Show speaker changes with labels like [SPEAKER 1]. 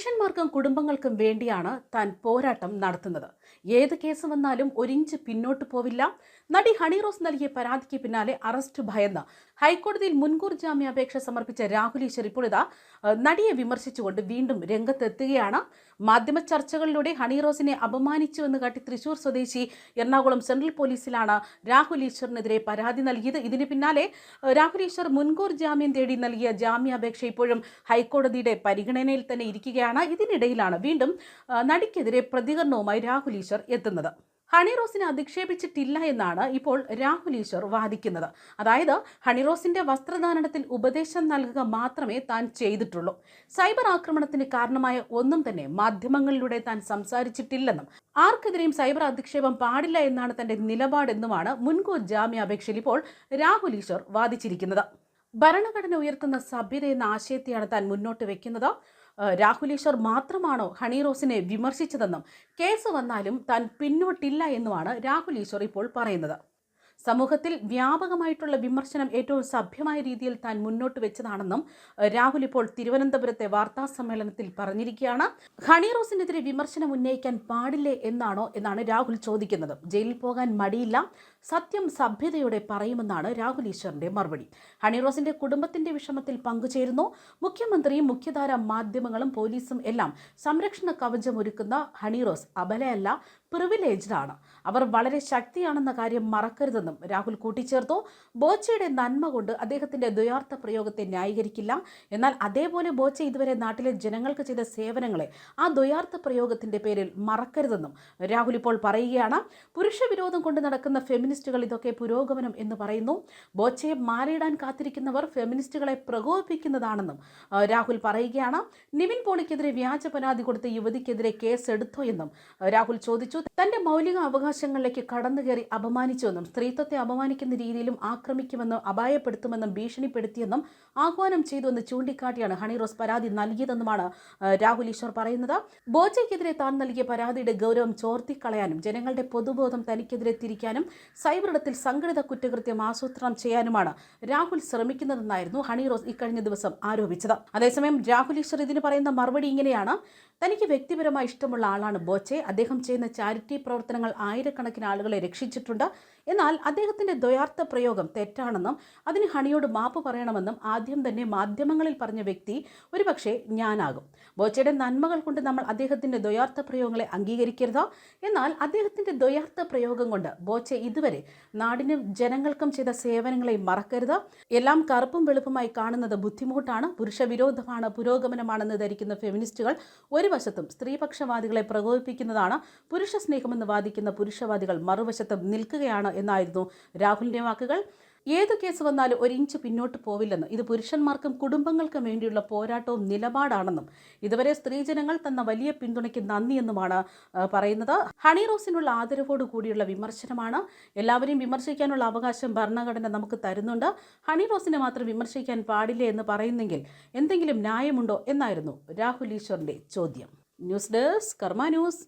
[SPEAKER 1] പുരുഷന്മാർക്കും കുടുംബങ്ങൾക്കും വേണ്ടിയാണ് താൻ പോരാട്ടം നടത്തുന്നത്. ഏത് കേസ് വന്നാലും ഒരിഞ്ച് പിന്നോട്ട് പോവില്ല. നടി ഹണിറോസ് നൽകിയ പരാതിക്ക് പിന്നാലെ അറസ്റ്റ് ഭയന്ന്. ഹൈക്കോടതിയിൽ മുൻകൂർ ജാമ്യാപേക്ഷ സമർപ്പിച്ച രാഹുൽ ഈശ്വർ ഇപ്പോൾ ഇതാ നടിയെ വിമർശിച്ചുകൊണ്ട് വീണ്ടും രംഗത്തെത്തുകയാണ്. മാധ്യമ ചർച്ചകളിലൂടെ ഹണി റോസിനെ അപമാനിച്ചുവെന്ന് കാട്ടി തൃശൂർ സ്വദേശി എറണാകുളം സെൻട്രൽ പോലീസിലാണ് രാഹുൽ ഈശ്വറിനെതിരെ പരാതി നൽകിയത്. ഇതിന് പിന്നാലെ രാഹുൽ ഈശ്വർ മുൻകൂർ ജാമ്യം തേടി നൽകിയ ജാമ്യാപേക്ഷ ഇപ്പോഴും ഹൈക്കോടതിയുടെ പരിഗണനയിൽ തന്നെ ഇരിക്കുകയാണ്. ഇതിനിടയിലാണ് വീണ്ടും നടിക്കെതിരെ പ്രതികരണവുമായി രാഹുൽ ഈശ്വർ എത്തുന്നത്. ഹണി റോസിനെ അധിക്ഷേപിച്ചിട്ടില്ല എന്നാണ് ഇപ്പോൾ രാഹുൽ ഈശ്വർ വാദിക്കുന്നത്. അതായത് ഹണിറോസിന്റെ വസ്ത്രധാരണത്തിൽ ഉപദേശം നൽകുക മാത്രമേ താൻ ചെയ്തിട്ടുള്ളൂ. സൈബർ ആക്രമണത്തിന് കാരണമായ ഒന്നും തന്നെ മാധ്യമങ്ങളിലൂടെ താൻ സംസാരിച്ചിട്ടില്ലെന്നും ആർക്കെതിരെയും സൈബർ അധിക്ഷേപം പാടില്ല എന്നാണ് തന്റെ നിലപാടെന്നുമാണ് മുൻകൂർ ജാമ്യാപേക്ഷയിൽ ഇപ്പോൾ രാഹുൽ ഈശ്വർ വാദിച്ചിരിക്കുന്നത്. ഭരണഘടന ഉയർത്തുന്ന സഭ്യത എന്ന ആശയത്തെയാണ് താൻ മുന്നോട്ട് വെക്കുന്നത്. രാഹുൽ ഈശ്വർ മാത്രമാണോ ഹണി റോസിനെ വിമർശിച്ചതെന്നും കേസ് വന്നാലും താൻ പിന്നോട്ടില്ല എന്നുമാണ് രാഹുൽ ഈശ്വർ ഇപ്പോൾ പറയുന്നത്. സമൂഹത്തിൽ വ്യാപകമായിട്ടുള്ള വിമർശനം ഏറ്റവും സഭ്യമായ രീതിയിൽ താൻ മുന്നോട്ട് വെച്ചതാണെന്നും രാഹുൽ ഇപ്പോൾ തിരുവനന്തപുരത്തെ വാർത്താ സമ്മേളനത്തിൽ പറഞ്ഞിരിക്കുകയാണ്. ഹണി റോസിനെതിരെ വിമർശനം ഉന്നയിക്കാൻ പാടില്ലേ എന്നാണോ എന്നാണ് രാഹുൽ ചോദിക്കുന്നത്. ജയിലിൽ പോകാൻ മടിയില്ല സത്യം സഭ്യതയോടെ പറയുമെന്നാണ് രാഹുൽ ഈശ്വറിന്റെ മറുപടി. ഹണിറോസിന്റെ കുടുംബത്തിന്റെ വിഷമത്തിൽ പങ്കുചേരുന്നു. മുഖ്യമന്ത്രിയും മുഖ്യധാര മാധ്യമങ്ങളും പോലീസും എല്ലാം സംരക്ഷണ കവചം ഒരുക്കുന്ന ഹണിറോസ് അബലയല്ല പ്രിവിലേജ്ഡ് ആണ് അവർ വളരെ ശക്തിയാണെന്ന കാര്യം മറക്കരുതെന്നും രാഹുൽ കൂട്ടിച്ചേർത്തു. ബോച്ചയുടെ നന്മ കൊണ്ട് അദ്ദേഹത്തിന്റെ ദ്വയാർത്ഥ പ്രയോഗത്തെ ന്യായീകരിക്കില്ല. എന്നാൽ അതേപോലെ ബോച്ച ഇതുവരെ നാട്ടിലെ ജനങ്ങൾക്ക് ചെയ്ത സേവനങ്ങളെ ആ ദ്വയാർത്ഥ പ്രയോഗത്തിന്റെ പേരിൽ മറക്കരുതെന്നും രാഹുൽ ഇപ്പോൾ പറയുകയാണ്. പുരുഷ വിരോധം കൊണ്ട് നടക്കുന്ന ഫെമിനിസ്റ്റുകൾ ഇതൊക്കെ പുരോഗമനം എന്ന് പറയുന്നു. ബോച്ചയെ മാലയിടാൻ കാത്തിരിക്കുന്നവർ ഫെമിനിസ്റ്റുകളെ പ്രകോപിപ്പിക്കുന്നതാണെന്നും രാഹുൽ പറയുകയാണ്. നിവിൻ പോളിക്കെതിരെ വ്യാജ പരാതി കൊടുത്ത യുവതിക്കെതിരെ കേസ് എടുത്തോ എന്നും രാഹുൽ ചോദിച്ചു. തന്റെ മൗലിക അവകാശങ്ങളിലേക്ക് കടന്നു കയറി അപമാനിച്ചുവെന്നും സ്ത്രീത്വത്തെ അപമാനിക്കുന്ന രീതിയിലും ആക്രമിക്കുമെന്നും അപായപ്പെടുത്തുമെന്നും ഭീഷണിപ്പെടുത്തിയെന്നും ആഹ്വാനം ചെയ്തുവെന്ന് ചൂണ്ടിക്കാട്ടിയാണ് ഹണി റോസ് പരാതി നൽകിയതെന്നുമാണ് രാഹുൽ ഈശ്വർ പറയുന്നത്. ബോച്ചയ്ക്കെതിരെ താൻ നൽകിയ പരാതിയുടെ ഗൗരവം ചോർത്തിക്കളയാനും ജനങ്ങളുടെ പൊതുബോധം തനിക്കെതിരെ തിരിക്കാനും സൈബറിടത്തിൽ സംഘടിത കുറ്റകൃത്യം ആസൂത്രണം ചെയ്യാനുമാണ് രാഹുൽ ശ്രമിക്കുന്നതെന്നായിരുന്നു ഹണി റോസ് ഇക്കഴിഞ്ഞ ദിവസം ആരോപിച്ചത്. അതേസമയം രാഹുൽ ഈശ്വർ ഇതിന് പറയുന്ന മറുപടി ഇങ്ങനെയാണ്. തനിക്ക് വ്യക്തിപരമായി ഇഷ്ടമുള്ള ആളാണ് ബോച്ചെ. അദ്ദേഹം ചെയ്യുന്ന ചാരിറ്റി പ്രവർത്തനങ്ങൾ ആയിരക്കണക്കിന് ആളുകളെ രക്ഷിച്ചിട്ടുണ്ട്. എന്നാൽ അദ്ദേഹത്തിന്റെ ദ്വയാർത്ഥ പ്രയോഗം തെറ്റാണെന്നും അതിന് ഹണിയോട് മാപ്പ് പറയണമെന്നും ആദ്യം തന്നെ മാധ്യമങ്ങളിൽ പറഞ്ഞ വ്യക്തി ഒരുപക്ഷെ ഞാനാകും. ബോച്ചയുടെ നന്മകൾ കൊണ്ട് നമ്മൾ അദ്ദേഹത്തിന്റെ ദ്വയാർത്ഥ പ്രയോഗങ്ങളെ അംഗീകരിക്കരുത്. എന്നാൽ അദ്ദേഹത്തിന്റെ ദ്വയാർത്ഥ പ്രയോഗം കൊണ്ട് ബോച്ചെ ഇതുവരെ നാടിനും ജനങ്ങൾക്കും ചെയ്ത സേവനങ്ങളെ മറക്കരുത്. എല്ലാം കറുപ്പും വെളുപ്പുമായി കാണുന്നത് ബുദ്ധിമുട്ടാണ്. പുരുഷവിരോധമാണ് പുരോഗമനമാണെന്ന് ധരിക്കുന്ന ഫെമിനിസ്റ്റുകൾ ഒരു വശത്തും സ്ത്രീപക്ഷവാദികളെ പ്രകോപിപ്പിക്കുന്നതാണ് പുരുഷ സ്നേഹമെന്ന് വാദിക്കുന്ന പുരുഷവാദികൾ മറുവശത്തും നിൽക്കുകയാണ് എന്നായിരുന്നു രാഹുലിന്റെ വാക്കുകൾ. ഏത് കേസ് വന്നാലും ഒരു ഇഞ്ച് പിന്നോട്ട് പോവില്ലെന്ന് ഇത് പുരുഷന്മാർക്കും കുടുംബങ്ങൾക്കും വേണ്ടിയുള്ള പോരാട്ടവും നിലപാടാണെന്നും ഇതുവരെ സ്ത്രീജനങ്ങൾ തന്ന വലിയ പിന്തുണയ്ക്ക് നന്ദിയെന്നുമാണ് പറയുന്നത്. ഹണി റോസിനുള്ള ആദരവോട് കൂടിയുള്ള വിമർശനമാണ് എല്ലാവരെയും വിമർശിക്കാനുള്ള അവകാശം ഭരണഘടന നമുക്ക് തരുന്നുണ്ട്. ഹണി റോസിനെ മാത്രം വിമർശിക്കാൻ പാടില്ല എന്ന് പറയുന്നെങ്കിൽ എന്തെങ്കിലും ന്യായമുണ്ടോ എന്നായിരുന്നു രാഹുൽ ഈശ്വറിന്റെ ചോദ്യം. News desk Karma news.